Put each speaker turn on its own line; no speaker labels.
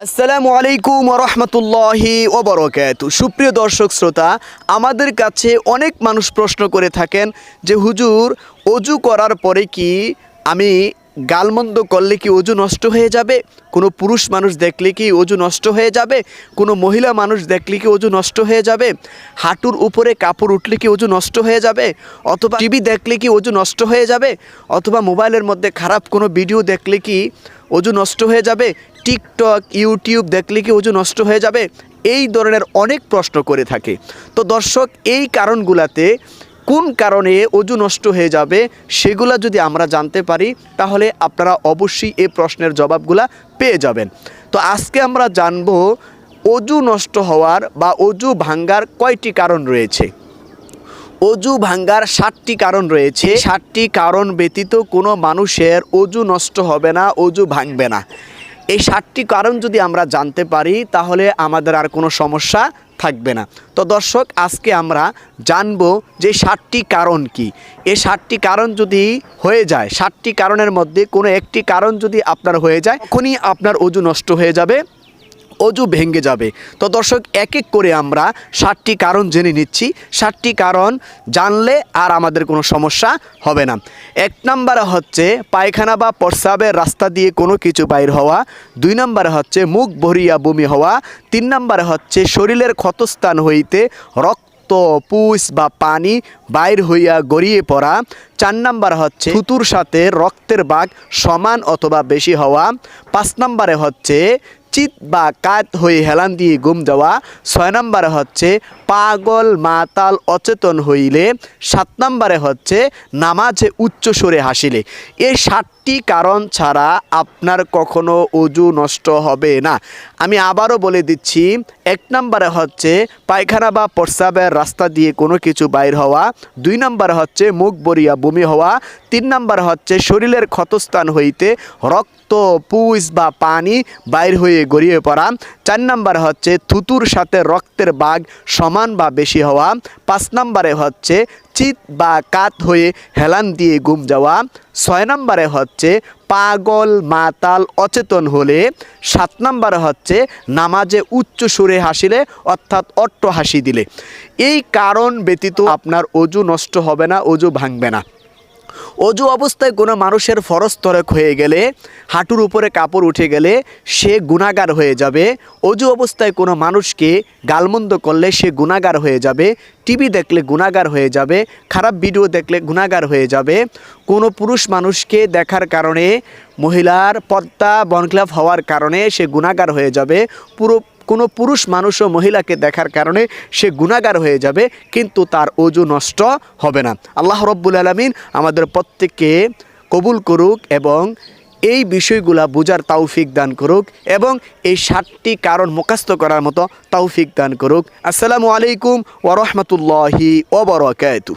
আসসালামু আলাইকুম রহমতুল্লাহি ওবরকাত সুপ্রিয় দর্শক, শ্রোতা, আমাদের কাছে অনেক মানুষ প্রশ্ন করে থাকেন যে, হুজুর, অজু করার পরে কি আমি গালমন্দ করলে কি অজু নষ্ট হয়ে যাবে? কোনো পুরুষ মানুষ দেখলে কি অজু নষ্ট হয়ে যাবে? কোনো মহিলা মানুষ দেখলে কি অজু নষ্ট হয়ে যাবে? হাঁটুর উপরে কাপড় উঠলে কি অজু নষ্ট হয়ে যাবে? অথবা টিভি দেখলে কি অজু নষ্ট হয়ে যাবে? অথবা মোবাইলের মধ্যে খারাপ কোনো ভিডিও দেখলে কি অজু নষ্ট হয়ে যাবে? টিকটক, ইউটিউব দেখলে কি অজু নষ্ট হয়ে যাবে? এই ধরনের অনেক প্রশ্ন করে থাকে। তো দর্শক, এই কারণগুলাতে কোন কারণে অজু নষ্ট হয়ে যাবে সেগুলা যদি আমরা জানতে পারি, তাহলে আপনারা অবশ্যই এই প্রশ্নের জবাবগুলা পেয়ে যাবেন। তো আজকে আমরা জানব অজু নষ্ট হওয়ার বা অজু ভাঙ্গার কয়টি কারণ রয়েছে। অজু ভাঙ্গার ষাটটি কারণ রয়েছে। ষাটটি কারণ ব্যতীত কোনো মানুষের অজু নষ্ট হবে না, অজু ভাঙবে না। এই সাতটি কারণ যদি আমরা জানতে পারি, তাহলে আমাদের আর কোনো সমস্যা থাকবে না। তো দর্শক, আজকে আমরা জানব যে সাতটি কারণ কি। এই সাতটি কারণ যদি হয়ে যায়, সাতটি কারণের মধ্যে কোনো একটি কারণ যদি আপনার হয়ে যায়, তখনই আপনার অজু নষ্ট হয়ে যাবে। অজু ভেঙে যাবে। তো দর্শক এক এক করে আমরা ষাটটি কারণ জেনে নিচ্ছি। ষাটটি কারণ জানলে আর আমাদের কোনো সমস্যা হবে না। এক নম্বরে হচ্ছে পায়খানা বা প্রস্রাবের রাস্তা দিয়ে কোনো কিছু বাইর হওয়া। দুই নম্বরে হচ্ছে মুখ ভরিয়া বমি হওয়া। তিন নম্বরে হচ্ছে শরীরের ক্ষতস্থান হইতে রক্ত রক্ত পুষ বা পানি বাইর হইয়া গড়িয়ে পড়া। চার নাম্বার হচ্ছে থুতুর সাথে রক্তের বাঘ সমান অথবা বেশি হওয়া। পাঁচ নাম্বারে হচ্ছে চিত বা কাত হয়ে হেলান দিয়ে গুম যাওয়া ছয় নম্বরে হচ্ছে পাগল, মাতাল, অচেতন হইলে। সাত নম্বরে হচ্ছে নামাজে উচ্চ সুরে হাসিলে। এই সাতটি কারণ ছাড়া আপনার কখনো অজু নষ্ট হবে না। আমি আবারও বলে দিচ্ছি, এক নম্বরে হচ্ছে পায়খানা বা প্রস্রাবের রাস্তা দিয়ে কোনো কিছু বাইর হওয়া। দুই নম্বরে হচ্ছে মুখ বরিয়া বমি হওয়া। তিন নম্বরে হচ্ছে শরীরের ক্ষতস্থান হইতে রক্ত পুষ বা পানি বাইর হয়ে গড়িয়ে পড়া। চার নম্বর হচ্ছে থুতুর সাথে রক্তের বাঘ সমান বা বেশি হওয়া। পাঁচ নম্বরে হচ্ছে চিত বা কাত হয়ে হেলান দিয়ে গুম যাওয়া। ছয় নম্বরে হচ্ছে পাগল, মাতাল, অচেতন হলে। সাত নম্বরে হচ্ছে নামাজে উচ্চ সুরে হাসিলে, অর্থাৎ অট্ট হাসি দিলে। এই কারণ ব্যতীত আপনার অজু নষ্ট হবে না, অজু ভাঙবে না। অজু অবস্থায় কোনো মানুষের ফরজ তরক হয়ে গেলে, হাঁটুর উপরে কাপড় উঠে গেলে সে গুণাগার হয়ে যাবে। অজু অবস্থায় কোনো মানুষকে গালমন্দ করলে সে গুণাগার হয়ে যাবে। টিভি দেখলে গুণাগার হয়ে যাবে। খারাপ ভিডিও দেখলে গুণাগার হয়ে যাবে। কোনো পুরুষ মানুষকে দেখার কারণে, মহিলার পর্দা বনক্লাফ হওয়ার কারণে সে গুণাগার হয়ে যাবে। পুরো কোনো পুরুষ মানুষ ও মহিলাকে দেখার কারণে সে গুণাগার হয়ে যাবে, কিন্তু তার অজু নষ্ট হবে না। আল্লাহ রব্বুল আলমিন আমাদের প্রত্যেককে কবুল করুক এবং এই বিষয়গুলা বোঝার তাওফিক দান করুক এবং এই ষাটটি কারণ মুখাস্ত করার মতো তাওফিক দান করুক। আসসালামু আলাইকুম ওরহমতুল্লাহি ওবরাকাতু